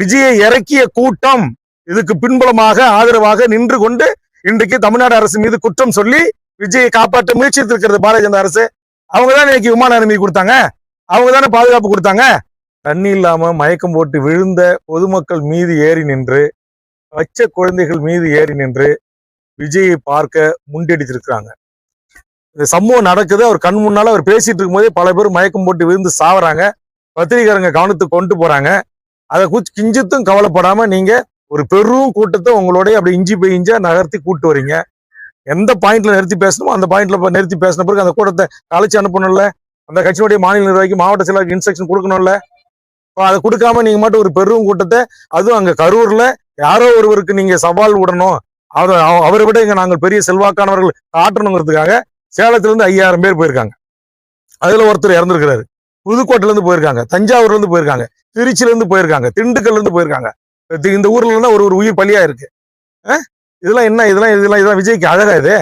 விஜயை இறக்கிய கூட்டம் இதுக்கு பின்புலமாக ஆதரவாக நின்று கொண்டு இன்றைக்கு தமிழ்நாடு அரசு மீது குற்றம் சொல்லி விஜயை காப்பாற்ற முயற்சித்து இருக்கிறது பாரதிய ஜனதா அரசு. அவங்க தானே இன்னைக்கு விமான அனுமதி கொடுத்தாங்க? அவங்க தானே பாதுகாப்பு கொடுத்தாங்க? தண்ணி இல்லாம மயக்கம் போட்டு விழுந்த பொதுமக்கள் மீது ஏறி நின்று வச்ச குழந்தைகள் மீது ஏறி நின்று விஜயை பார்க்க முண்டடிச்சிருக்கிறாங்க இந்த சம்பவம் நடக்குது. அவர் கண் முன்னால அவர் பேசிட்டு இருக்கும்போதே பல பேர் மயக்கம் போட்டு விழுந்து சாவறாங்க. பத்திரிகையாளங்க கவனத்துக்கு கொண்டு போறாங்க. அதை குச்சி கிஞ்சித்தும் கவலைப்படாம நீங்க ஒரு பெரும் கூட்டத்தை உங்களுடைய அப்படி இஞ்சி போய் இஞ்சா நகர்த்தி கூட்டு வரீங்க. எந்த பாயிண்ட்ல நிறுத்தி பேசணுமோ அந்த பாயிண்ட்ல நிறுத்தி பேசின பிறகு அந்த கூட்டத்தை கழிச்சு அனுப்பணும்ல? அந்த கட்சியினுடைய மாநில நிர்வாகிக்கு மாவட்ட செயலாளருக்கு இன்ஸ்ட்ரக்ஷன் கொடுக்கணும்ல? இப்போ அதை கொடுக்காம நீங்க மட்டும் ஒரு பெரும் கூட்டத்தை அதுவும் அங்க கரூர்ல யாரோ ஒருவருக்கு நீங்க சவால் விடணும். அவர் அவரை விட இங்க நாங்கள் பெரிய செல்வாக்கானவர்கள் காட்டணுங்கிறதுக்காக சேலத்துல இருந்து ஐயாயிரம் பேர் போயிருக்காங்க. அதுல ஒருத்தர் இறந்துருக்கிறாரு. புதுக்கோட்டையில இருந்து போயிருக்காங்க. தஞ்சாவூர்ல இருந்து போயிருக்காங்க. திருச்சியில இருந்து போயிருக்காங்க. திண்டுக்கல்ல இருந்து போயிருக்காங்க இந்த ஊர்ல ஒரு ஒரு உயிர் பலியா இருக்கு. இதெல்லாம் என்ன? இதெல்லாம் இதெல்லாம் இதெல்லாம் விஜய்க்கு அழகா இது?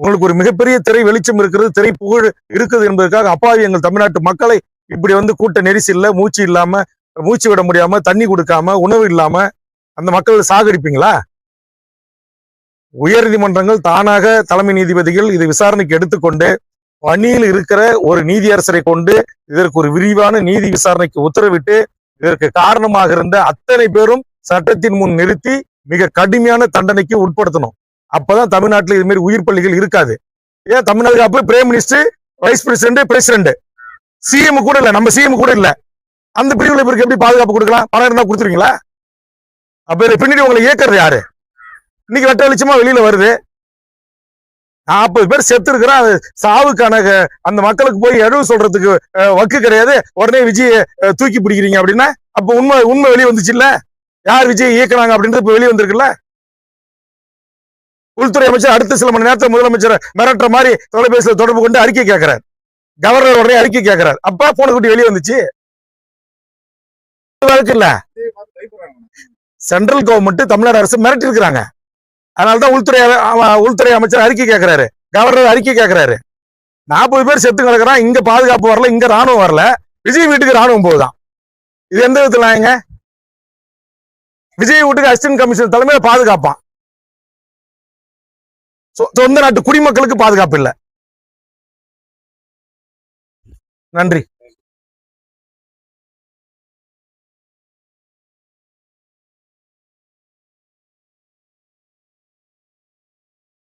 உங்களுக்கு ஒரு மிகப்பெரிய திரை வெளிச்சம் இருக்கிறது திரை புகழ் இருக்குது என்பதற்காக அப்பாவி எங்கள் தமிழ்நாட்டு மக்களை இப்படி வந்து கூட்ட நெரிசல்ல மூச்சு இல்லாம மூச்சு விட முடியாம தண்ணி கொடுக்காம உணவு இல்லாம அந்த மக்கள் சாகடிப்பீங்களா? உயர்நீதிமன்றங்கள் தானாக தலைமை நீதிபதிகள் இதை விசாரணைக்கு எடுத்துக்கொண்டு பணியில் இருக்கிற ஒரு நீதியரசரை கொண்டு இதற்கு ஒரு விரிவான நீதி விசாரணைக்கு உத்தரவிட்டு இதற்கு காரணமாக இருந்த அத்தனை பேரும் சட்டத்தின் முன் நிறுத்தி மிக கடுமையான தண்டனைக்கு உட்படுத்தணும். அப்பதான் தமிழ்நாட்டில் இது மாதிரி உயிர் பள்ளிகள் இருக்காது. ஏன் தமிழ்நாடு அப்ப prime minister vice president president CM கூட இல்ல நம்ம சிஎம் கூட இல்ல. அந்த பிரிவுல இவருக்கு எப்படி பாதுகாப்பு கொடுக்கலாம்? பணம் இருந்தா கொடுத்துருவீங்களா? அப்ப இதை பின்னாடி உங்களை இயக்கிறது யாரு? இன்னைக்கு வெட்ட வெளிச்சமா வெளியில வருது. நாற்பது பேர் செத்து இருக்கிறா அது சாவுக்கான அந்த மக்களுக்கு போய் எழுவு சொல்றதுக்கு வக்கு கிடையாது. உடனே விஜய் தூக்கி பிடிக்கிறீங்க அப்படின்னா அப்ப உண்மை உண்மை வெளியே வந்துச்சு இல்ல? யார் விஜய் இயக்குனாங்க அப்படின்றது இப்ப வெளியே வந்திருக்குல்ல? உள்துறை அமைச்சர் அடுத்த சில மணி நேரத்துல முதலமைச்சர் மிரட்டுற மாதிரி தொலைபேசியில் தொடர்பு கொண்டு அறிக்கை கேட்கிறார் கவர்னர் உடனே அறிக்கை கேட்கிறார் அப்பா போன குட்டி வெளியே வந்துச்சு. வழக்கு இல்ல. சென்ட்ரல் கவர்மெண்ட் தமிழ்நாடு அரசு மிரட்டி இருக்கிறாங்க அதனால்தான் உள்துறை உள்துறை அமைச்சர் அறிக்கை கேட்கிறாரு கவர்னர் அறிக்கை கேட்கிறாரு நாற்பது பேர் செத்து கிடக்குறான். இங்க பாதுகாப்பு வரல. இங்க ராணுவம் வரல. விஜய் வீட்டுக்கு ராணுவம் போகுதான். இது எந்த விதத்துல எங்க விஜய் வீட்டுக்கு அசிஸ்டன்ட் கமிஷனர் தலைமையில பாதுகாப்பான். சொ- சொந்த நாட்டு குடிமக்களுக்கு பாதுகாப்பு இல்லை. நன்றி.